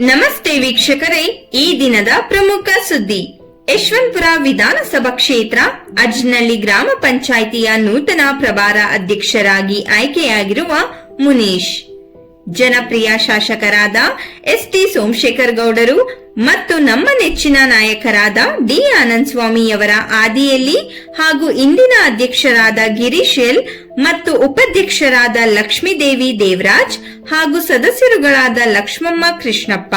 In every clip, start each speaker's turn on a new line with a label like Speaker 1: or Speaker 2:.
Speaker 1: ನಮಸ್ತೆ ವೀಕ್ಷಕರೇ, ಈ ದಿನದ ಪ್ರಮುಖ ಸುದ್ದಿ. ಯಶವಂತಪುರ ವಿಧಾನಸಭಾ ಕ್ಷೇತ್ರ, ಅಜ್ನಳ್ಳಿ ಗ್ರಾಮ ಪಂಚಾಯಿತಿಯ ನೂತನ ಪ್ರಭಾರ ಅಧ್ಯಕ್ಷರಾಗಿ ಆಯ್ಕೆಯಾಗಿರುವ ಮುನೀಶ್. ಜನಪ್ರಿಯ ಶಾಸಕರಾದ ಎಸ್ ಟಿ ಸೋಮಶೇಖರ್ ಗೌಡರು ಮತ್ತು ನಮ್ಮ ನೆಚ್ಚಿನ ನಾಯಕರಾದ ಡಿ ಆನಂದ್ ಸ್ವಾಮಿಯವರ ಆದಿಯಲ್ಲಿ ಹಾಗೂ ಇಂದಿನ ಅಧ್ಯಕ್ಷರಾದ ಗಿರೀಶ್ ಎಲ್ ಮತ್ತು ಉಪಾಧ್ಯಕ್ಷರಾದ ಲಕ್ಷ್ಮೀದೇವಿ ದೇವರಾಜ್ ಹಾಗೂ ಸದಸ್ಯರುಗಳಾದ ಲಕ್ಷ್ಮಮ್ಮ ಕೃಷ್ಣಪ್ಪ,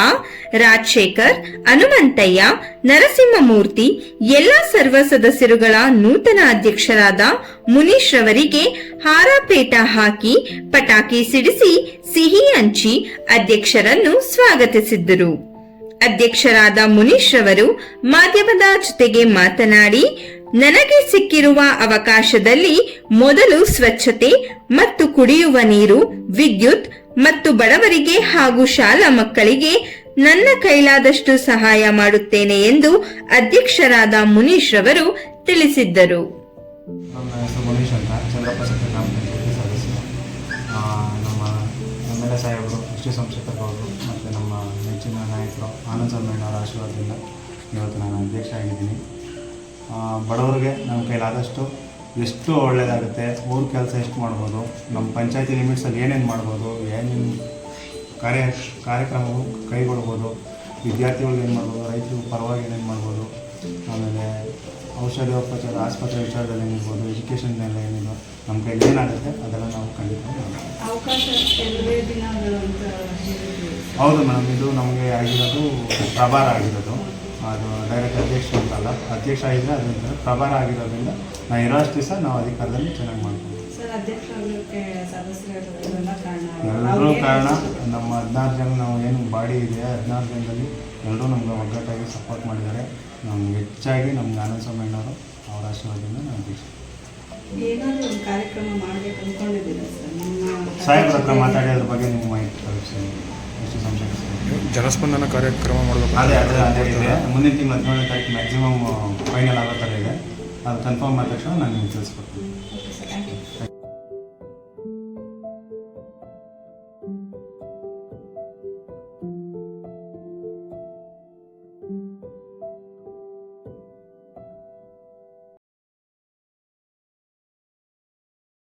Speaker 1: ರಾಜಶೇಖರ್, ಹನುಮಂತಯ್ಯ, ನರಸಿಂಹಮೂರ್ತಿ, ಎಲ್ಲಾ ಸರ್ವ ಸದಸ್ಯರುಗಳ ನೂತನ ಅಧ್ಯಕ್ಷರಾದ ಮುನೀಶ್ ರವರಿಗೆ ಹಾರಾಪೇಟ ಹಾಕಿ ಪಟಾಕಿ ಸಿಡಿಸಿ ಸಿಹಿ ಹಂಚಿ ಅಧ್ಯಕ್ಷರನ್ನು ಸ್ವಾಗತಿಸಿದ್ದರು. ಅಧ್ಯಕ್ಷರಾದ ಮುನೀಶ್ ರವರು ಮಾಧ್ಯಮದ ಜೊತೆಗೆ ಮಾತನಾಡಿ, ನನಗೆ ಸಿಕ್ಕಿರುವ ಅವಕಾಶದಲ್ಲಿ ಮೊದಲು ಸ್ವಚ್ಛತೆ ಮತ್ತು ಕುಡಿಯುವ ನೀರು, ವಿದ್ಯುತ್ ಮತ್ತು ಬಡವರಿಗೆ ಹಾಗೂ ಶಾಲಾ ಮಕ್ಕಳಿಗೆ ನನ್ನ ಕೈಲಾದಷ್ಟು ಸಹಾಯ ಮಾಡುತ್ತೇನೆ ಎಂದು ಅಧ್ಯಕ್ಷರಾದ ಮುನೀಶ್ ರವರು ತಿಳಿಸಿದ್ದರು.
Speaker 2: ನಮ್ಮ ಆನಂದ್ ಸ್ವಾಮಿಯವರ ಆಶೀರ್ವಾದದಿಂದ ಇವತ್ತು ನಾನು ಅಧ್ಯಕ್ಷ ಆಗಿದ್ದೀನಿ. ಬಡವರಿಗೆ ನಮ್ಮ ಕೈಲಾದಷ್ಟು ಎಷ್ಟು ಒಳ್ಳೆಯದಾಗುತ್ತೆ ಊರ ಕೆಲಸ ಎಷ್ಟು ಮಾಡ್ಬೋದು, ನಮ್ಮ ಪಂಚಾಯತಿ ಲಿಮಿಟ್ಸಲ್ಲಿ ಏನೇನು ಮಾಡ್ಬೋದು, ಏನೇನು ಕಾರ್ಯ, ಕಾರ್ಯಕ್ರಮವು ಕೈಗೊಳ್ಬೋದು ವಿದ್ಯಾರ್ಥಿಗಳಿಗೆ ಏನು ಮಾಡ್ಬೋದು, ರೈತರು ಪರವಾಗಿ ಏನೇನು ಮಾಡ್ಬೋದು ಆಮೇಲೆ ಔಷಧೋಪಚಾರ ಆಸ್ಪತ್ರೆ ವಿಚಾರದಲ್ಲಿ ಏನಿರ್ಬೋದು ಎಜುಕೇಷನ್ನೆಲ್ಲ ಏನಿದೆ ನಮ್ಮ ಕೈಲಿ ಏನಾಗುತ್ತೆ ಅದೆಲ್ಲ ನಾವು ಖಂಡಿತ ಹೌದು ಮೇಡಮ್ ಇದು ನಮಗೆ ಆಗಿರೋದು ಪ್ರಭಾರ ಆಗಿರೋದು. ಅದು ಡೈರೆಕ್ಟ್ ಅಧ್ಯಕ್ಷ ಅಂತಲ್ಲ ಅಧ್ಯಕ್ಷ ಆಗಿದ್ರೆ ಅದರಿಂದ ಪ್ರಭಾರ ಆಗಿರೋದ್ರಿಂದ ನಾವು ಇರೋಷ್ಟು ದಿವಸ ನಾವು ಅಧಿಕಾರದಲ್ಲಿ ಚೆನ್ನಾಗಿ ಮಾಡ್ತೀವಿ. ಎಲ್ಲರೂ ಕಾರಣ ನಮ್ಮ ಹದಿನಾರು ಜನ ನಾವು ಏನು ಬಾಡಿ ಇದೆ ಹದಿನಾರು ಜನದಲ್ಲಿ ಎಲ್ಲರೂ ನಮ್ಗೆ ಒಗ್ಗಟ್ಟಾಗಿ ಸಪೋರ್ಟ್ ಮಾಡಿದ್ದಾರೆ. ನಮ್ಗೆ ಹೆಚ್ಚಾಗಿ ನಮ್ಗೆ ಆನಂದ ಸ್ವಾಮಣ್ಣವರು ಅವರ ಆಶೀರ್ವಾದದಿಂದ ನಾವು ಅಧ್ಯಕ್ಷ.
Speaker 3: ಏನಾದರೂ ಒಂದು ಕಾರ್ಯಕ್ರಮ ಮಾಡ್ಬೇಕು ಅಂದ್ಕೊಂಡಿದ್ದೀರಾ ಸರ್? ನಿಮ್ಮ
Speaker 2: ಸಾಹೇಬ್ರ ಹತ್ರ ಮಾತಾಡಿ ಅದ್ರ ಬಗ್ಗೆ ನಿಮ್ಮ ಮಾಹಿತಿ ತಲುಪಿಸಿ. ಎಷ್ಟು ಸಂಶಯ
Speaker 4: ಜನಸ್ಪಂದನ ಕಾರ್ಯಕ್ರಮ ಮಾಡಬೇಕು
Speaker 2: ಅದೇ ಅದೇ ಅದೇ ಇದೆ. ಮುಂದಿನ ತಿಂಗಳು ಹದಿನೇಳನೇ ತಾರೀಕು ಮ್ಯಾಕ್ಸಿಮಮ್ ಫೈನಲ್ ಆಗೋ ಥರ ಇದೆ. ಅದು ಕನ್ಫರ್ಮ್ ಆದ ತಕ್ಷಣ ನಾನು ನಿಮ್ಗೆ ತಿಳಿಸ್ಕೊಡ್ತೀನಿ.